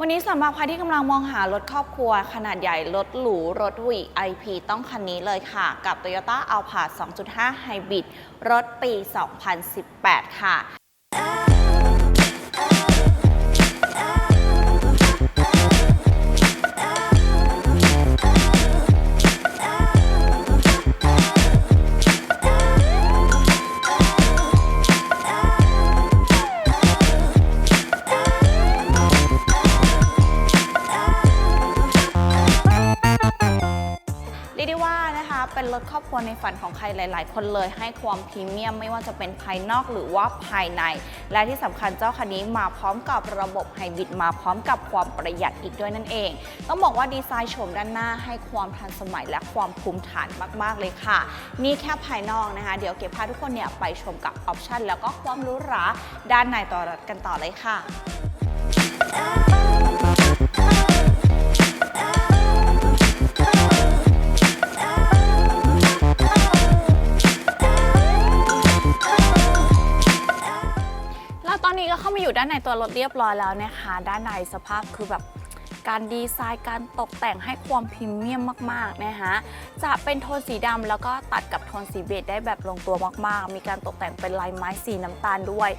วันนี้สำหรับใครที่กำลังมองหารถครอบครัว ขนาดใหญ่ รถหรู รถวี IP ต้องคันนี้เลยค่ะ กับ Toyota Alphard 2.5 Hybrid รถปี 2018 ค่ะ รถครอบครัวในฝันของใครหลาย ๆ คนเลยให้ความพรีเมียมไม่ว่าจะเป็นภายนอกหรือว่าภายใน และที่สำคัญเจ้าคันนี้มาพร้อมกับระบบไฮบริดมาพร้อมกับความประหยัดอีกด้วยนั่นเอง ต้องบอกว่าดีไซน์โฉมด้านหน้าให้ความทันสมัยและความภูมิฐานมาก ๆ เลยค่ะ นี่แค่ภายนอกนะคะ เดี๋ยวเก็บพาทุกคนเนี่ยไปชมกับออปชันแล้วก็ความหรู้หราด้านในตัวรถกันต่อเลยค่ะานในตัวรถเรียบร้อยแล้วนะคะ ด้านในสภาพคือแบบ การดีไซน์การตกแต่งให้ความพรีเมียมมากๆนะคะจะเป็นโทนสีดำแล้วก็ตัดกับโทนสีเบจได้แบบลงตัวมากๆ มีการตกแต่งเป็นลายไม้สีน้ำตาลด้วย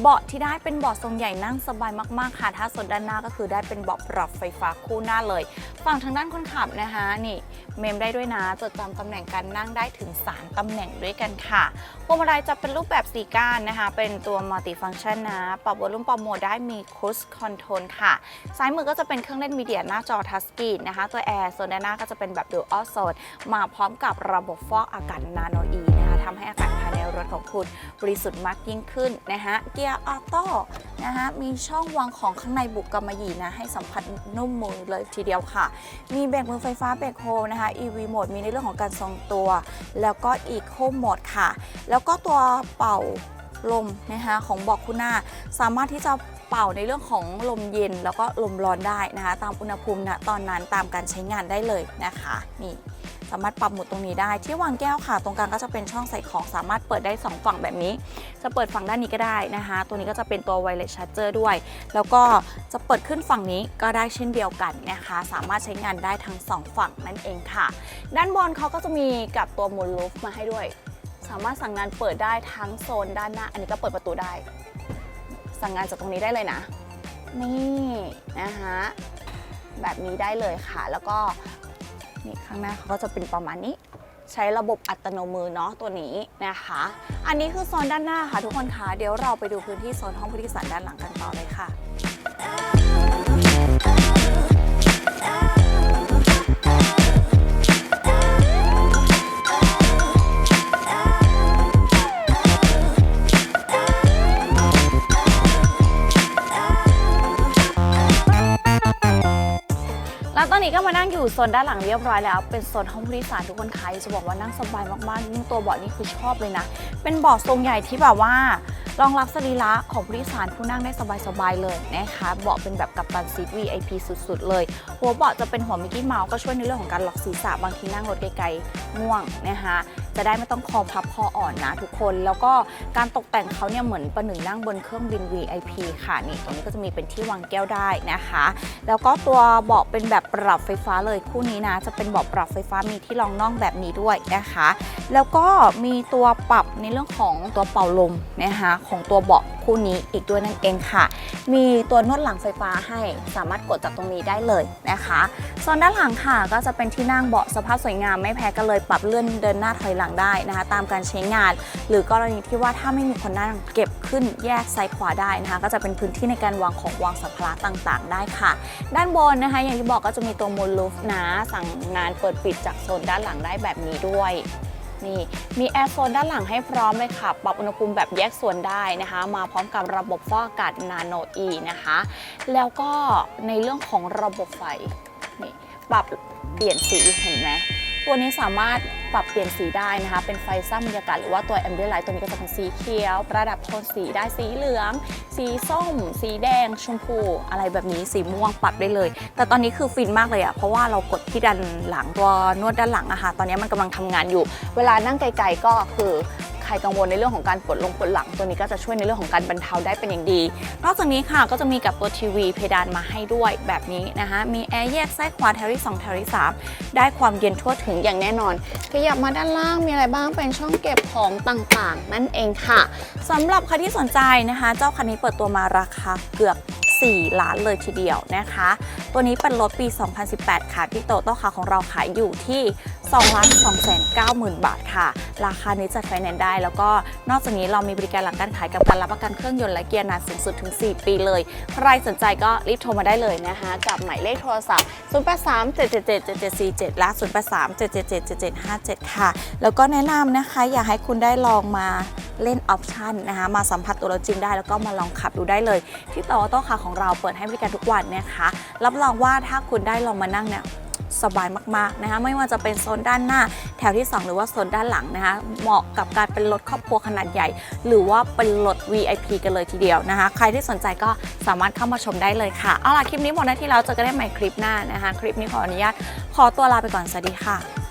เบาะที่ได้เป็นเบาะทรงใหญ่นั่งสบายมากๆค่ะ ถ้าส่วนด้านหน้าก็คือได้เป็นเบาะปรับไฟฟ้าคู่หน้าเลย ฝั่งทางด้านคนขับนะคะนี่เมมได้ด้วยนะจดจำตำแหน่งการนั่งได้ถึง 3ตำแหน่งด้วยกันค่ะพวงมาลัยจะเป็นรูปแบบสีก้านนะคะ เป็นตัวมัลติฟัง c t ชันนะ ปรับวอลลุ่มปรับโหมดได้มีค u สคอนโทรลค่ะ ซ้ายมือก็จะเป็นเครื่องเล่นมีเดียหน้าจอทัชสกรีนนะคะ ตัวแอร์โซนด้านหน้าก็จะเป็นแบบ Dual Zone มาพร้อมกับระบบฟอกอากาศนาโนอีนะคะทำให้อากาศภายในรถของคุณบริสุทธิ์มากยิ่งขึ้นนะคะเกียร์ออโต้นะคะมีช่องวางของข้างในบุกกำมะหยี่นะให้สัมผัสนุ่มมือเลยทีเดียวค่ะ มีเบรกมือไฟฟ้าเบรกโฮนะคะ EV โหมดมีในเรื่องของการทรงตัว แล้วก็ Eco โหมดค่ะ แล้วก็ตัวเป่าลมนะคะของบอกคุณหน้า สามารถที่จะ เป่าในเรื่องของลมเย็นแล้วก็ลมร้อนได้นะคะ ตามอุณหภูมินะตอนนั้นตามการใช้งานได้เลยนะคะนี่สามารถปรับหมดตรงนี้ได้ที่วางแก้วค่ะ ตรงกลางก็จะเป็นช่องใส่ของสามารถเปิดได้ 2 ฝั่งแบบนี้ จะเปิดฝั่งด้านนี้ก็ได้นะคะ ตัวนี้ก็จะเป็นตัวไวเลสชาร์เจอร์ด้วย แล้วก็จะเปิดขึ้นฝั่งนี้ก็ได้เช่นเดียวกันนะคะ สามารถใช้งานได้ทั้งสองฝั่งนั่นเองค่ะ ด้านบนเขาก็จะมีกับตัวมูลลูฟมาให้ด้วย สามารถสั่งงานเปิดได้ทั้งโซนด้านหน้า อันนี้ก็เปิดประตูได้ สั่งงานจากตรงนี้ได้เลยนะ นี่นะคะแบบนี้ได้เลยค่ะ แล้วก็นี่ข้างหน้าเขาก็จะเป็นประมาณนี้ ใช้ระบบอัตโนมือเนาะตัวนี้นะคะ อันนี้คือโซนด้านหน้าค่ะทุกคนคะเดี๋ยวเราไปดูพื้นที่โซนห้องผู้โดยสารด้านหลังกันต่อเลยค่ะ อนนี้ก็มานั่งอยู่โซนด้านหลังเรียบร้อยแล้ว เป็นโซนห้องผู้โดยสารทุกคนใครจะบอกว่านั่งสบายมากๆยิ่งตัวเบาะนี่คือชอบเลยนะ เป็นเบาะทรงใหญ่ที่แบบว่ารองรับสรีระของผู้โดยสารผู้นั่งได้สบายๆเลยนะคะเบาะเป็นแบบกัปตันซีท VIP สุดๆ เลย หัวเบาะจะเป็นหัวมิกกี้เมาส์ก็ช่วยในเรื่องของการล็อกศีรษะบางทีนั่งรถไกลๆง่วงนะคะ จะได้ไม่ต้องคอพับคออ่อนนะทุกคน แล้วก็การตกแต่งเขาเนี่ยเหมือนประหนึ่งนั่งบนเครื่องบิน VIP ค่ะนี่ตรงนี้ก็จะมีเป็นที่วางแก้วได้นะคะ แล้วก็ตัวเบาะเป็นแบบปรับไฟฟ้าเลยคู่นี้นะ จะเป็นเบาะปรับไฟฟ้ามีที่รองน่องแบบนี้ด้วยนะคะ แล้วก็มีตัวปรับในเรื่องของตัวเป่าลมนะคะของตัวเบาะ คู่นี้อีกด้วยนั่นเองค่ะ มีตัวนวดหลังไฟฟ้าให้สามารถกดจากตรงนี้ได้เลยนะคะส่วนด้านหลังค่ะ ก็จะเป็นที่นั่งเบาะสภาพสวยงามไม่แพ้กันเลยปรับเลื่อนเดินหน้าถอยหลังได้นะคะ ตามการใช้งาน หรือกรณีที่ว่าถ้าไม่มีคนนั่งเก็บขึ้นแยกซ้ายขวาได้นะคะ ก็จะเป็นพื้นที่ในการวางของวางสัมภาระต่างๆ ได้ค่ะ ด้านบนนะคะ อย่างที่บอกก็จะมีตัวมูลลูฟนะสั่งงานเปิดปิดจากโซนด้านหลังได้แบบนี้ด้วย นี่มีแอร์โซนด้านหลังให้พร้อมเลยค่ะ ปรับอุณหภูมิแบบแยกส่วนได้นะคะ มาพร้อมกับระบบฟอกอากาศนาโนอีนะคะ แล้วก็ในเรื่องของระบบไฟนี่ปรับเปลี่ยนสีเห็นไหมตัวนี้สามารถ ปรับเปลี่ยนสีได้นะคะ เป็นไฟสร้างบรรยากาศหรือว่าตัว ambient light ตัวนี้ก็จะเป็นสีเขียว ประดับโทนสีได้สีเหลือง สีส้ม สีแดง ชมพู อะไรแบบนี้สีม่วงปรับได้เลย แต่ตอนนี้คือฟินมากเลยอะเพราะว่าเรากดที่ด้านหลังตัวนวดด้านหลังอะค่ะตอนนี้มันกำลังทำงานอยู่ เวลานั่งไกลๆก็คือ ใครกังวลในเรื่องของการปวดลงปวดหลังตัวนี้ก็จะช่วยในเรื่องของการบรรเทาได้เป็นอย่างดี นอกจากนี้ค่ะก็จะมีกับตัวทีวีเพดานมาให้ด้วยแบบนี้นะคะมีแอร์แยกซ้ายขวาแถวที่2แถวที่3ได้ความเย็นทั่วถึงอย่างแน่นอนขยับมาด้านล่างมีอะไรบ้างเป็นช่องเก็บของต่างๆ นั่นเองค่ะสำหรับใครที่สนใจนะคะ เจ้าคันนี้เปิดตัวมาราคาเกือบ 4 ล้านเลยทีเดียวนะคะ ตัวนี้เป็นรถปี 2018 ค่ะ ที่โตโต้คาของเราขายอยู่ที่2 2 9 0 0 0 0บาทค่ะ ราคานี้จัดไฟแนนซ์ได้ แล้วก็นอกจากนี้เรามีบริการหลังการขายกับการรับประกันเครื่องยนต์และเกียร์นานสูงสุดถึง 4 ปีเลย ใครสนใจก็รีบโทรมาได้เลยนะคะ กับหมายเลขโทรศัพท์ 083 777 7747 และ 083 777 7757 ค่ะ แล้วก็แนะนำนะคะ อยากให้คุณได้ลองมา เล่นออปชันนะคะมาสัมผัสตัวรถจริงได้แล้วก็มาลองขับดูได้เลย ที่โตโต้คาของเราเปิดให้บริการทุกวันนะคะรับรองว่าถ้าคุณได้ลองมานั่งเนี่ยสบายมากๆนะคะไม่ว่าจะเป็นโซนด้านหน้า แถวที่ 2 หรือว่าโซนด้านหลังนะคะเหมาะกับการเป็นรถครอบครัวขนาดใหญ่ หรือว่าเป็นรถ VIP กันเลยทีเดียวนะคะ ใครที่สนใจก็สามารถเข้ามาชมได้เลยค่ะ เอาล่ะ คลิปนี้หมดหน้าที่แล้วเจอกันได้ใหม่คลิปหน้านะคะ คลิปนี้ขออนุญาตขอตัวลาไปก่อน สวัสดีค่ะ